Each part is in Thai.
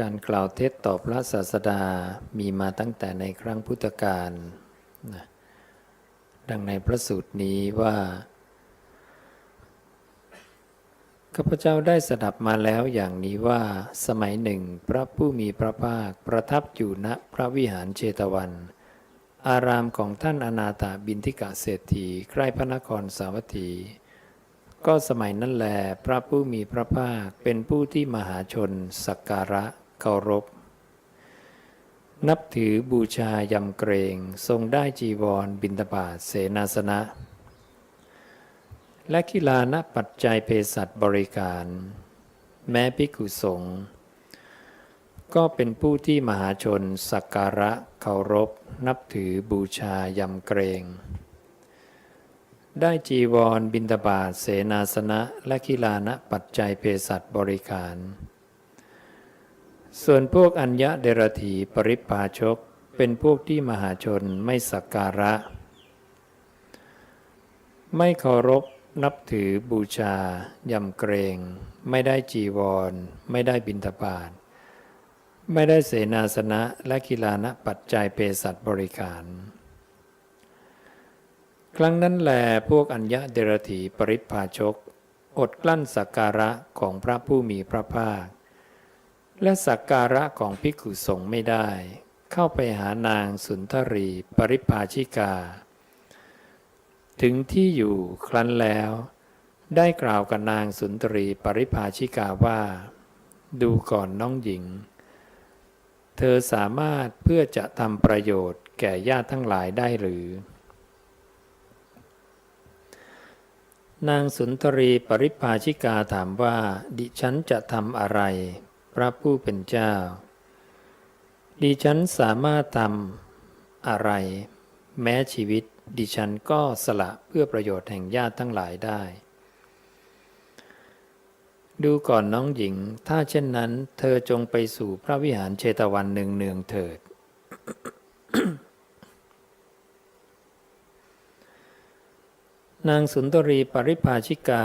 การกล่าวเทศต่อพระศาสดามีมาตั้งแต่ในครั้งพุทธกาลนะดังในพระสูตรนี้ว่าข้าพเจ้าได้สดับมาแล้วอย่างนี้ว่าสมัยหนึ่งพระผู้มีพระภาคประทับอยู่ณพระวิหารเชตวัน อารามของท่านอนาถาบินทิกะเศรษฐีใกล้พระนครสาวัตถี ก็สมัยนั้นแลพระผู้มีพระภาคเป็นผู้ที่มหาชนสักการะ เคารพ นับถือบูชายำเกรงทรงได้จีวรบิณฑบาตเสนาสนะ และกีฬานปัจจัยเภสัชบริการ แม้ภิกขุสงฆ์ก็เป็นผู้ที่มหาชนสักการะเคารพ นับถือบูชายำเกรง ได้จีวรบิณฑบาตเสนาสนะ และกีฬานปัจจัยเภสัชบริการ ส่วนพวกอัญญะเดรถีปริพาชก เป็นพวกที่มหาชนไม่สักการะ ไม่เคารพนับถือบูชา ยำเกรง ไม่ได้จีวร ไม่ได้บิณฑบาตไม่ได้เสนาสนะและกีฬานะปัจจัยเภสัชบริการ ครั้งนั้นแลพวกอัญญะเดรถีปริพาชก อดกลั้นสักการะของพระผู้มีพระภาค และสักการะของภิกขุสงฆ์ไม่ได้ เข้าไปหานางสุนทรีปริพาชิกา ถึงที่อยู่ครั้นแล้ว ได้กล่าวกับนางสุนทรีปริพาชิกาว่า ดูก่อนน้องหญิง เธอสามารถเพื่อจะทำประโยชน์แก่ญาติทั้งหลายได้หรือ นางสุนทรีปริพาชิกาถามว่า ดิฉันจะทำอะไร พระผู้เป็นเจ้า ดิฉันสามารถทำอะไร แม้ชีวิตดิฉันก็สละเพื่อประโยชน์แห่งญาติทั้งหลายได้ ดูก่อนน้องหญิง ถ้าเช่นนั้น เธอจงไปสู่พระวิหารเชตวันหนึ่งเนืองเถิด นางสุนทรีปริภาชิกา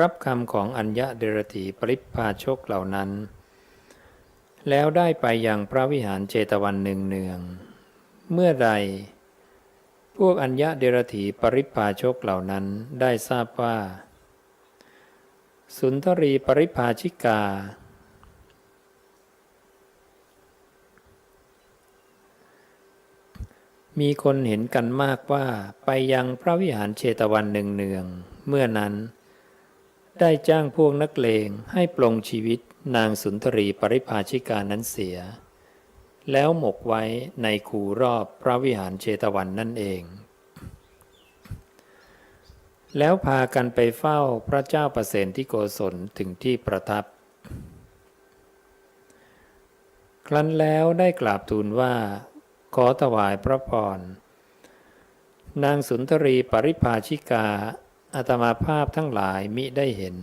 รับคำของอัญญะเดรถีปริภาชกเหล่านั้น แล้วได้ไปยังพระวิหารเจตวันหนึ่งเนือง เมื่อใด พวกอัญญะเดรถีปริภาชกเหล่านั้นได้ทราบว่า สุนทรีปริภาชิกา มีคนเห็นกันมากว่าไปยังพระวิหารเชตวันหนึ่งเนือง เมื่อนั้น ได้จ้างพวกนักเลงให้ปลงชีวิตนางสุนทรีปริภาชิกานั้นเสีย แล้วหมกไว้ในคูรอบพระวิหารเชตวันนั่นเอง แล้วพากันไปเฝ้าพระเจ้าประเสนที่โกศลถึงที่ประทับ ครั้นแล้วได้กราบทูลว่า ขอถวายพระพรนางสุนทรีปริภาชิกา อาตมาภาพทั้งหลายมิได้เห็น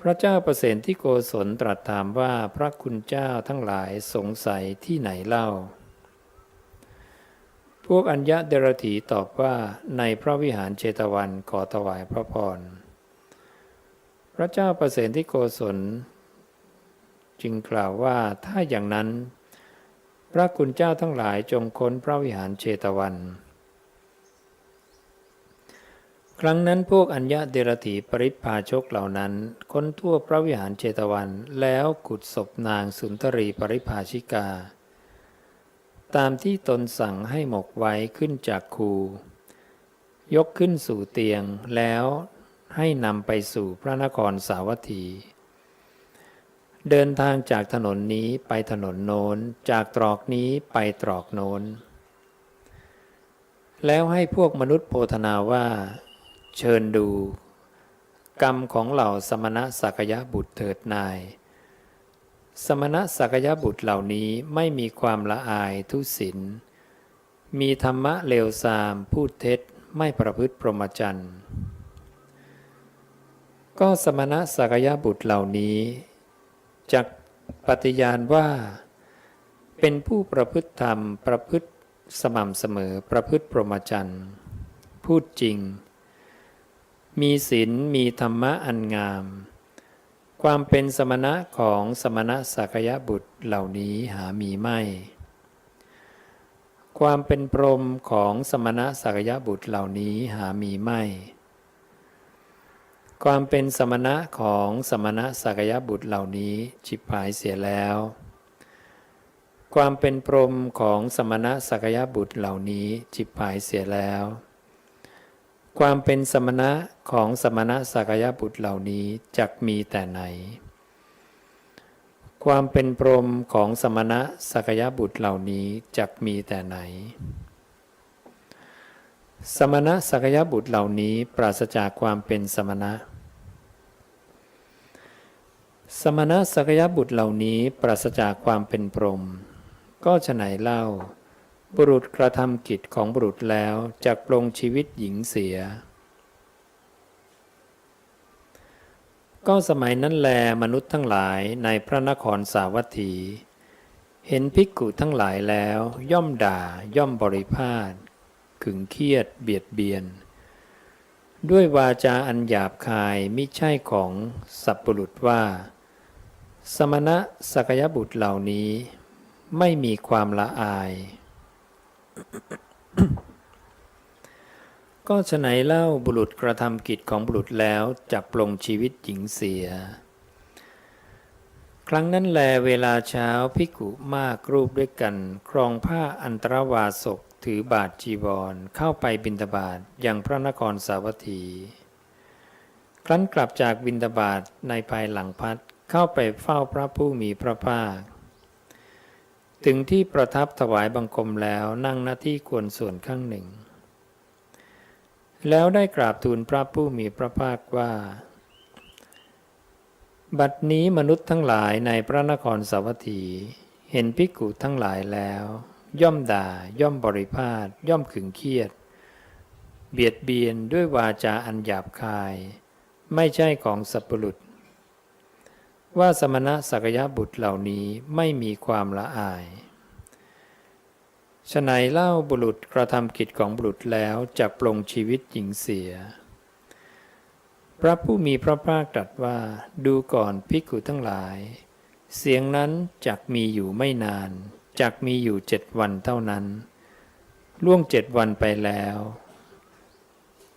พระเจ้าประเสนที่โกศลตรัสถามว่าพระคุณเจ้าทั้งหลายสงสัยที่ไหนเล่า พวกอัญญะเดรถีตอบว่าในพระวิหารเชตวันขอถวายพระพร พระเจ้าประเสนที่โกศลจึงกล่าวว่าถ้าอย่างนั้น พระคุณเจ้าทั้งหลายจงค้นพระวิหารเชตวัน ครั้งนั้นพวกอัญญะเดรถีปริพาชกเหล่านั้นค้นทั่วพระวิหารเชตวันแล้วขุดศพนางสุนทรีปริภาชิกา ตามที่ตนสั่งให้หมกไว้ขึ้นจากคู ยกขึ้นสู่เตียงแล้วให้นำไปสู่พระนครสาวัตถี เดินทางจากถนนนี้ไปถนนโน้น จากตรอกนี้ไปตรอกโน้น แล้วให้พวกมนุษย์โพธนาว่า เชิญดู กรรมของเหล่าสมณะสักยะบุตรเถิดนาย สมณะสักยะบุตรเหล่านี้ไม่มีความละอายทุศินมีธรรมะเลวทรามพูดเท็จไม่ประพฤติพรหมจรรย์ก็สมณะสักยะบุตรเหล่านี้จักปฏิญาณว่า เป็นผู้ประพฤติธรรมประพฤติสม่ำเสมอประพฤติพรหมจรรย์พูดจริง มีศีลมีธรรมะอันงาม ความเป็นสมณะของสมณะสักยะบุตรเหล่านี้หามีไม่ ความเป็นพรหมของสมณะสักยะบุตรเหล่านี้หามีไม่ ความเป็นสมณะของสมณะสักยะบุตรเหล่านี้ฉิบหายเสียแล้ว ความเป็นพรหมของสมณะสักยะบุตรเหล่านี้ฉิบหายเสียแล้ว ความเป็นสมณะของสมณะสักยบุตรเหล่านี้จักมีแต่ไหน ความเป็นพรหมของสมณะสักยบุตรเหล่านี้จักมีแต่ไหน สมณะสักยบุตรเหล่านี้ปราศจากความเป็นสมณะ สมณะสักยบุตรเหล่านี้ปราศจากความเป็นพรหมก็ฉไหนเล่า บุรุษกระทำกิจของบุรุษแล้วจักปลงชีวิตหญิงเสีย ก็สมัยนั้นแลมนุษย์ทั้งหลายในพระนครสาวัตถี เห็นภิกขุทั้งหลายแล้วย่อมด่าย่อมบริพาทขึงเครียดเบียดเบียน ด้วยวาจาอันหยาบคายมิใช่ของสัพบุรุษว่า สมณะสกยบุตรเหล่านี้ไม่มีความละอาย ก็ฉไหนเล่าบุรุษกระทำกิจของบุรุษแล้วจักปลงชีวิตหญิงเสีย ครั้งนั้นแลเวลาเช้าพิกุมากรูปด้วยกัน ครองผ้าอันตรวาสกถือบาทจีวรเข้าไปบินตบาทยังพระนครสาวัตถี ครั้นกลับจากบินตบาทในภายหลังพัดเข้าไปเฝ้าพระผู้มีพระภาค ถึงที่ประทับถวายบังคมแล้วนั่งหน้าที่ควรส่วนข้างหนึ่ง แล้วได้กราบทูลพระผู้มีพระภาคว่า บัดนี้มนุษย์ทั้งหลายในพระนครสาวัตถี เห็นภิกขุทั้งหลายแล้ว ย่อมด่า ย่อมบริพาทย่อมขึงเครียด เบียดเบียนด้วยวาจาอันหยาบคาย ไม่ใช่ของสัพปรุษ ว่าสมณะสักยะบุตรเหล่านี้ไม่มีความละอายฉนัยเล่าบุรุษกระทำกิจของบุรุษแล้วจะปลงชีวิตหญิงเสีย พระผู้มีพระภาคตรัสว่าดูก่อนภิกขุทั้งหลาย เสียงนั้นจักมีอยู่ไม่นานจักมีอยู่เจ็ดวันเท่านั้น ล่วงเจ็ดวันไปแล้ว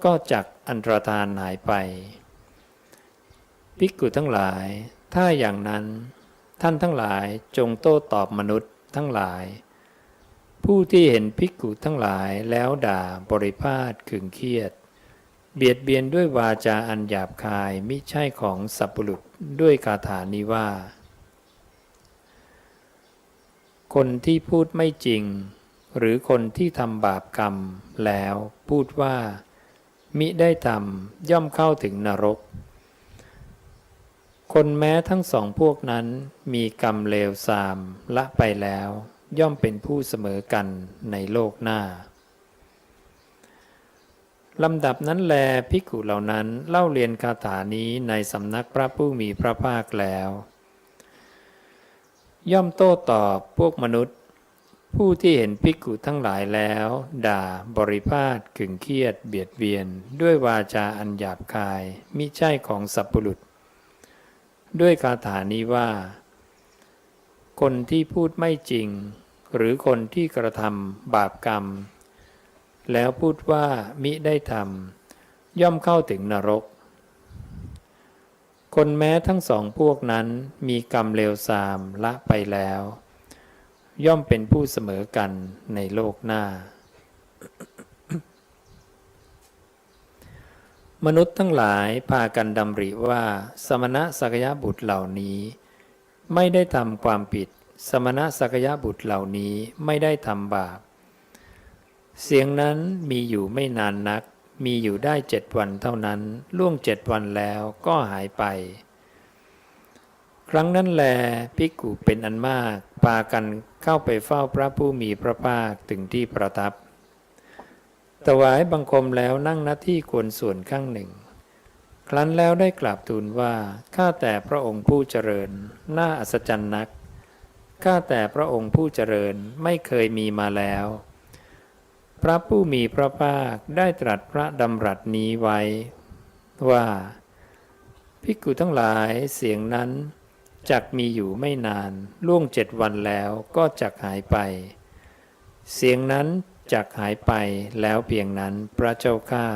ก็จักอันตรธานหายไปภิกขุทั้งหลาย ถ้าอย่างนั้นท่านทั้งหลายจงโต้ตอบมนุษย์ทั้งหลาย ผู้ที่เห็นภิกขุทั้งหลายแล้วด่าบริพาทขึงเครียด เบียดเบียนด้วยวาจาอันหยาบคายมิใช่ของสัพปุรุษด้วยคาถานี้ว่า คนที่พูดไม่จริง หรือคนที่ทำบาปกรรมแล้วพูดว่า มิได้ทำย่อมเข้าถึงนรก คนแม้ทั้งสองพวกนั้นมีกรรมเลวทรามละไปแล้ว ย่อมเป็นผู้เสมอกันในโลกหน้าลำดับนั้นแลภิกขุเหล่านั้นเล่าเรียนคาถานี้ในสำนักพระผู้มีพระภาคแล้ว ย่อมโต้ตอบพวกมนุษย์ ผู้ที่เห็นภิกขุทั้งหลายแล้ว ด่าบริพาทขึงเครียดเบียดเบียน ด้วยวาจาอันหยาบคายมิใช่ของสัพปุรุษ ด้วยคาถานี้ว่า คนที่พูดไม่จริง หรือคนที่กระทำบาปกรรม แล้วพูดว่ามิได้ทำย่อมเข้าถึงนรก คนแม้ทั้งสองพวกนั้นมีกรรมเลวทรามละไปแล้ว ย่อมเป็นผู้เสมอกันในโลกหน้า มนุษย์ทั้งหลายพากันดำริว่า สมณะสักยบุตรเหล่านี้ ไม่ได้ทำความผิด สมณะสักยบุตรเหล่านี้ไม่ได้ทำบาป เสียงนั้นมีอยู่ไม่นานนัก มีอยู่ได้เจ็ดวันเท่านั้น ล่วงเจ็ดวันแล้วก็หายไป ครั้งนั้นแลภิกขุเป็นอันมาก พากันเข้าไปเฝ้าพระผู้มีพระภาคถึงที่ประทับ ถวายบังคมแล้วนั่งหน้าที่ควรส่วนข้างหนึ่ง ครั้นแล้วได้กราบทูลว่า ข้าแต่พระองค์ผู้เจริญ น่าอัศจรรย์นัก ข้าแต่พระองค์ผู้เจริญไม่เคยมีมาแล้ว พระผู้มีพระภาคได้ตรัสพระดำรัสนี้ไว้ ว่า ภิกขุทั้งหลายเสียงนั้นจักมีอยู่ไม่นานล่วงเจ็ดวันแล้วก็จักหายไป เสียงนั้น จักหายไปแล้วเพียงนั้นพระเจ้าข้า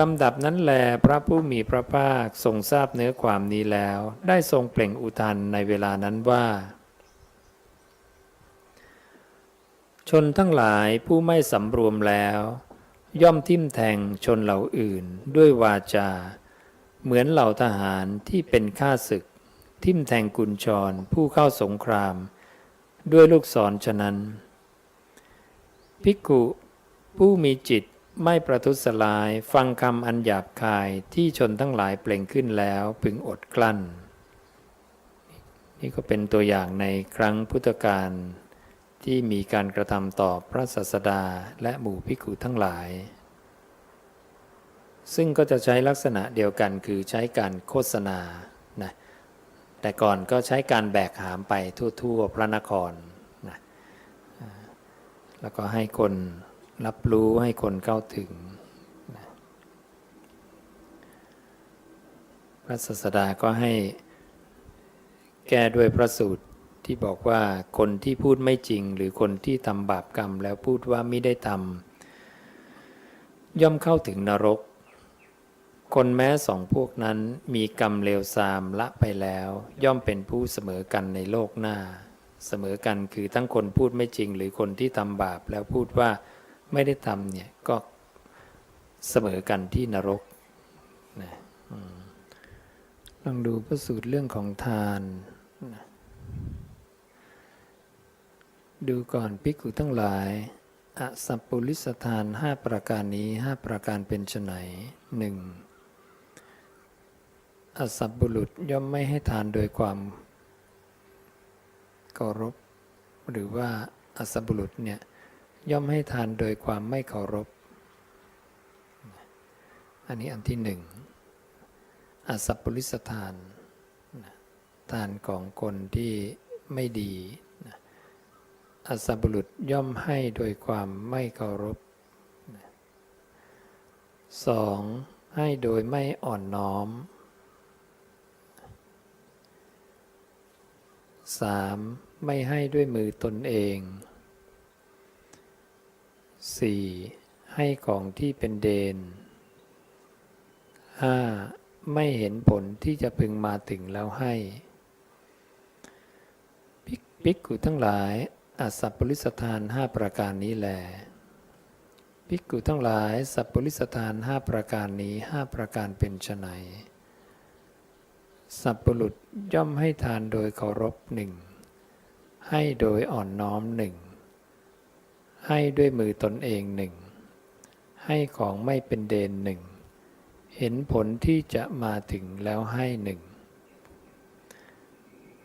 ลำดับนั้นแลพระผู้มีพระภาคทรงทราบเนื้อความนี้แล้ว ได้ทรงเปล่งอุทานในเวลานั้นว่า ชนทั้งหลายผู้ไม่สำรวมแล้ว ย่อมทิ่มแทงชนเหล่าอื่นด้วยวาจา เหมือนเหล่าทหารที่เป็นข้าศึก ทิ่มแทงกุญชรผู้เข้าสงคราม ด้วยลูกศรฉะนั้น ภิกขุผู้มีจิตไม่ประทุษร้ายฟังคำอันหยาบคายที่ชนทั้งหลายเปล่งขึ้นแล้วพึงอดกลั้น นี่ก็เป็นตัวอย่างในครั้งพุทธกาลที่มีการกระทำต่อพระศาสดาและหมู่ภิกขุทั้งหลาย ซึ่งก็จะใช้ลักษณะเดียวกันคือใช้การโฆษณา แต่ก่อนก็ใช้การแบกหามไปทั่ว ๆ พระนครนะแล้วก็ให้คนรับรู้ให้คนเข้าถึงนะพระศาสดาก็ให้แก้ด้วยพระสูตรที่บอกว่าคนที่พูดไม่จริง หรือคนที่ทำบาปกรรมแล้วพูดว่าไม่ได้ทำย่อมเข้าถึงนรก คนแม้สองพวกนั้นมีกรรมเลวทรามละไปแล้ว ย่อมเป็นผู้เสมอกันในโลกหน้า เสมอกันคือทั้งคนพูดไม่จริง หรือคนที่ทำบาปแล้วพูดว่าไม่ได้ทำเนี่ยก็เสมอกันที่นรกนะอลองดูพระสูตรเรื่องของทานนะดูก่อนภิกขุทั้งหลายอสัพปุลิสทานห้าประการนี้ห้าประการเป็นไฉนหนึ่ง อสัพบุรุษย่อมไม่ให้ทานโดยความเคารพ หรือว่าอสัพบุรุษเนี่ยย่อมให้ทานโดยความไม่เคารพ อันนี้อันที่หนึ่งอสัพปุริสทาน ทานของคนที่ไม่ดีอสัพบุรุษย่อมให้โดยความไม่เคารพสองให้โดยไม่อ่อนน้อม สามไม่ให้ด้วยมือตนเอง 4. ให้ของที่เป็นเดน 5. ไม่เห็นผลที่จะพึงมาถึงแล้วให้ภิกภิกขุทั้งหลายอาสัพปริสทานห้าประการนี้แลภิกขุทั้งหลายสัพปริสทานห้าประการนี้ห้าประการเป็นไฉน สัพปรุษย่อมให้ทานโดยเคารพหนึ่ง ให้โดยอ่อนน้อมหนึ่ง ให้ด้วยมือตนเองหนึ่ง ให้ของไม่เป็นเดนหนึ่ง เห็นผลที่จะมาถึงแล้วให้หนึ่ง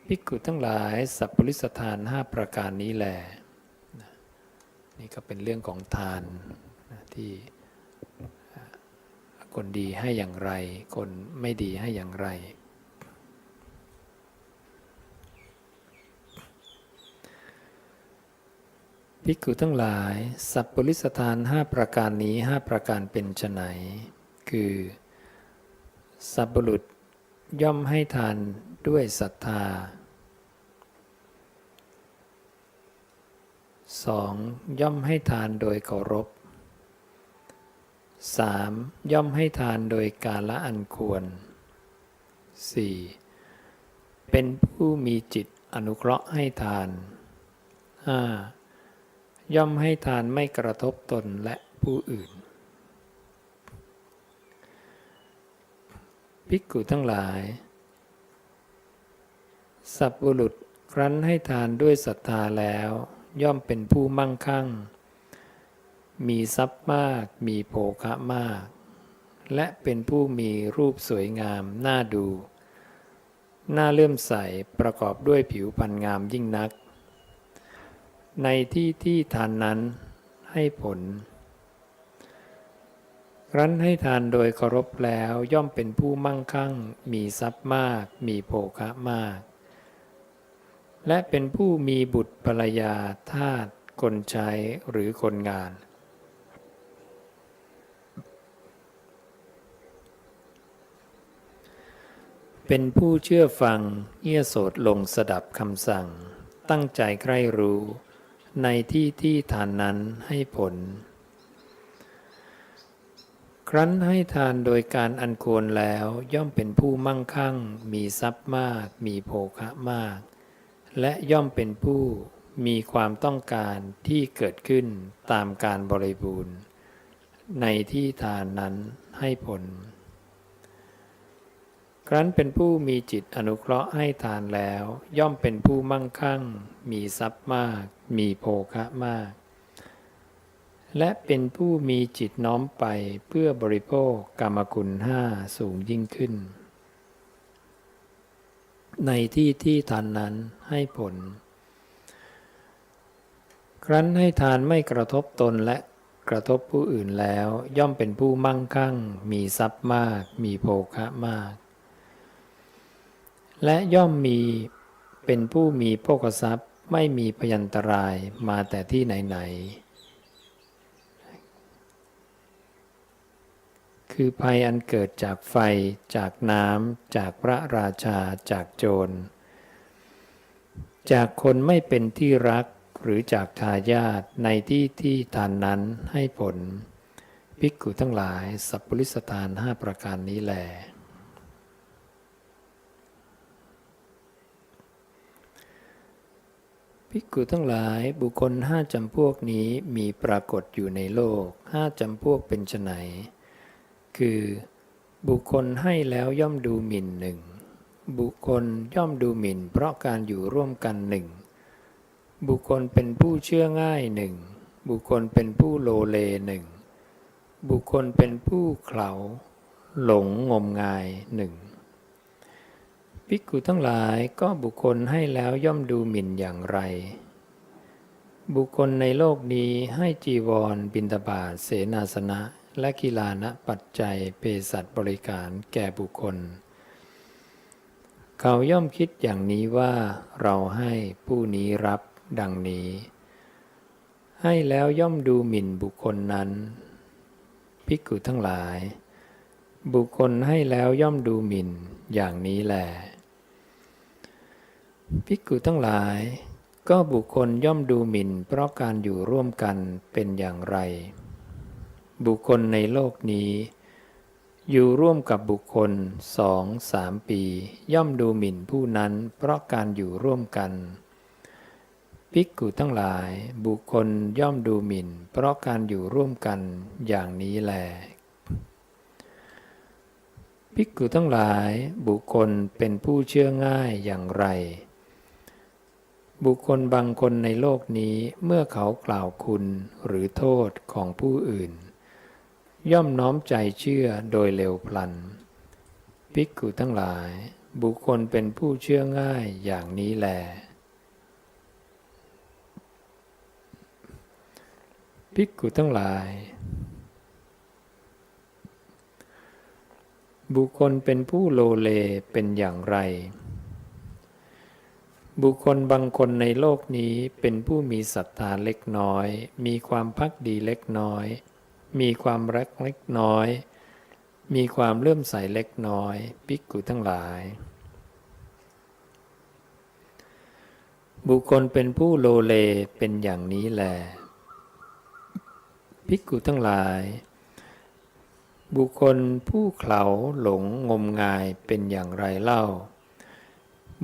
ภิกขุทั้งหลายสัพปริสทานห้าประการนี้แหลนี่ก็เป็นเรื่องของทานที่คนดีให้อย่างไร คนไม่ดีให้อย่างไร ภิกขุทั้งหลาย สัพปริสทานห้าประการนี้ห้าประการเป็นไฉนคือ สัพบุรุษย่อมให้ทานด้วยศรัทธาสองย่อมให้ทานโดยเคารพสามย่อมให้ทานโดยกาละอันควรสี่เป็นผู้มีจิตอนุเคราะห์ให้ทานห้า ย่อมให้ทานไม่กระทบตนและผู้อื่น ภิกขุทั้งหลาย สัพบุรุษครั้นให้ทานด้วยศรัทธาแล้ว ย่อมเป็นผู้มั่งคั่ง มีทรัพย์มาก มีโภคะมาก และเป็นผู้มีรูปสวยงาม น่าดู น่าเลื่อมใสประกอบด้วยผิวพรรณงามยิ่งนัก ในที่ที่ทานนั้นให้ผล รั้นให้ทานโดยเคารพแล้วย่อมเป็นผู้มั่งคั่ง มีทรัพย์มาก มีโภคะมาก และเป็นผู้มีบุตรภรรยาทาสคนใช้หรือคนงาน เป็นผู้เชื่อฟังเงี่ยโสดลงสดับคำสั่ง ตั้งใจใคร่รู้ ในที่ที่ทานนั้นให้ผล ครั้นให้ทานโดยการอันควรแล้วย่อมเป็นผู้มั่งคั่ง มีทรัพย์มาก มีโภคะมาก และย่อมเป็นผู้มีความต้องการที่เกิดขึ้นตามการบริบูรณ์ ในที่ทานนั้นให้ผล ครั้นเป็นผู้มีจิตอนุเคราะห์ให้ทานแล้ว ย่อมเป็นผู้มั่งคั่ง มีทรัพย์มาก มีโภคะมาก และเป็นผู้มีจิตน้อมไปเพื่อบริโภคกรรมคุณห้าสูงยิ่งขึ้น ในที่ที่ทานนั้นให้ผล ครั้นให้ทานไม่กระทบตนและกระทบผู้อื่นแล้วย่อมเป็นผู้มั่งคั่ง มีทรัพย์มาก มีโภคะมาก และย่อมมีเป็นผู้มีโภคทรัพย์ ไม่มีพยันตรายมาแต่ที่ไหนๆ คือภัยอันเกิดจากไฟ จากน้ำ จากพระราชา จากโจร จากคนไม่เป็นที่รักหรือจากทายาทในที่ที่ทานนั้นให้ผลภิกขุทั้งหลายสัพปริสทานห้าประการนี้แหละ ภิกขุทั้งหลายบุคคลห้าจำพวกนี้มีปรากฏอยู่ในโลกห้าจำพวกเป็นไนคือ บุคคลให้แล้วย่อมดูหมิ่นหนึ่งบุคคลย่อมดูหมิ่น เพราะการอยู่ร่วมกันหนึ่งบุคคลเป็นผู้เชื่อง่ายหนึ่งบุคคลเป็นผู้โลเลหนึ่งบุคคลเป็นผู้เขาหลงงมงายหนึ่ง ภิกขุทั้งหลายก็บุคคลให้แล้วย่อมดูหมิ่นอย่างไร บุคคลในโลกนี้ให้จีวร บินทบาทเสนาสนะ และกีฬานะปัจจัยเภสัชบริการแก่บุคคล เขาย่อมคิดอย่างนี้ว่าเราให้ผู้นี้รับดังนี้ ให้แล้วย่อมดูหมิ่นบุคคลนั้น ภิกขุทั้งหลายบุคคลให้แล้วย่อมดูหมิ่นอย่างนี้แหละ ภิกขุทั้งหลาย ก็บุคคลย่อมดูหมิ่น เพราะการอยู่ร่วมกันเป็นอย่างไร บุคคลในโลกนี้ อยู่ร่วมกับบุคคลสองสามปี ย่อมดูหมิ่นผู้นั้น เพราะการอยู่ร่วมกันภิกขุทั้งหลายบุคคลย่อมดูหมิ่น เพราะการอยู่ร่วมกันอย่างนี้แลภิกขุทั้งหลายบุคคลเป็นผู้เชื่อง่ายอย่างไร บุคคลบางคนในโลกนี้เมื่อเขากล่าวคุณหรือโทษของผู้อื่น ย่อมน้อมใจเชื่อโดยเร็วพลันภิกขุทั้งหลาย บุคคลเป็นผู้เชื่อง่ายอย่างนี้แลภิกขุทั้งหลาย บุคคลเป็นผู้โลเลเป็นอย่างไร บุคคลบางคนในโลกนี้เป็นผู้มีศรัทธาเล็กน้อย มีความพักดีเล็กน้อย มีความรักเล็กน้อย มีความเลื่อมใสเล็กน้อยภิกขุทั้งหลาย บุคคลเป็นผู้โลเลเป็นอย่างนี้แหลภิกขุทั้งหลาย บุคคลผู้เขลาหลงงมงายเป็นอย่างไรเล่า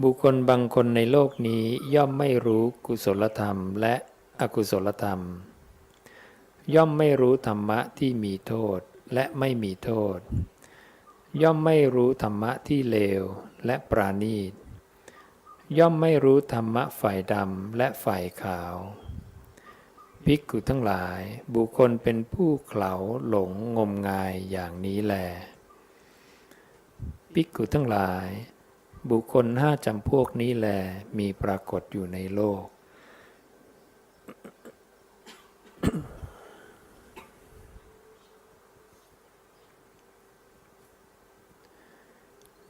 บุคคลบางคนในโลกนี้ย่อมไม่รู้กุศลธรรมและอกุศลธรรม ย่อมไม่รู้ธรรมะที่มีโทษและไม่มีโทษ ย่อมไม่รู้ธรรมะที่เลวและปราณีต ย่อมไม่รู้ธรรมะฝ่ายดำและฝ่ายขาว ภิกขุทั้งหลายบุคคลเป็นผู้เขลาหลงงมงายอย่างนี้แล ภิกขุทั้งหลาย บุคคลห้าจำพวกนี้แลมีปรากฏอยู่ในโลก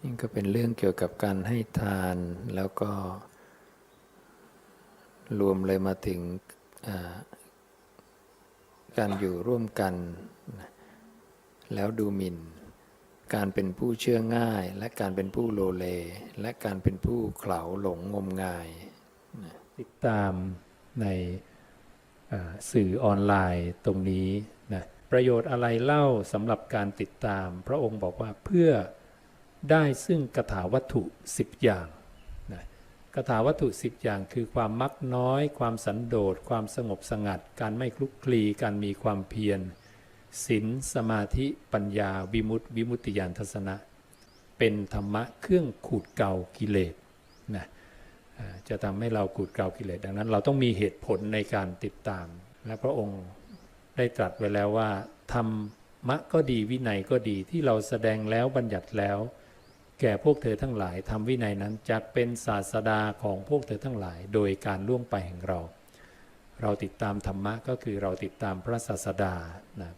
นี่ก็เป็นเรื่องเกี่ยวกับการให้ทานแล้วก็ รวมเลยมาถึงการอยู่ร่วมกัน แล้วดูหมิ่น การเป็นผู้เชื่อง่าย และการเป็นผู้โลเล และการเป็นผู้เขลาหลงงมงายติดตามในสื่อออนไลน์ตรงนี้นะประโยชน์อะไรเล่าสำหรับการติดตาม พระองค์บอกว่าเพื่อได้ซึ่งกถาวัตถุ 10 อย่างนะกถาวัตถุ 10 อย่างคือความมักน้อย ความสันโดษความสงบสงัด การไม่คลุกคลีการมีความเพียร ศีลสมาธิปัญญาวิมุตติวิมุตติญาณทัศนะ เป็นธรรมะเครื่องขูดเกลากิเลสนะจะทำให้เราขูดเกลากิเลสดังนั้น เราต้องมีเหตุผลในการติดตาม และพระองค์ได้ตรัสไว้แล้วว่าธรรมะก็ดีวินัยก็ดีที่เราแสดงแล้วบัญญัติแล้ว แก่พวกเธอทั้งหลายทำวินัยนั้นจะเป็นศาสดาของพวกเธอทั้งหลาย โดยการล่วงไปแห่งเรา เราติดตามธรรมะก็คือเราติดตามพระศาสดานะ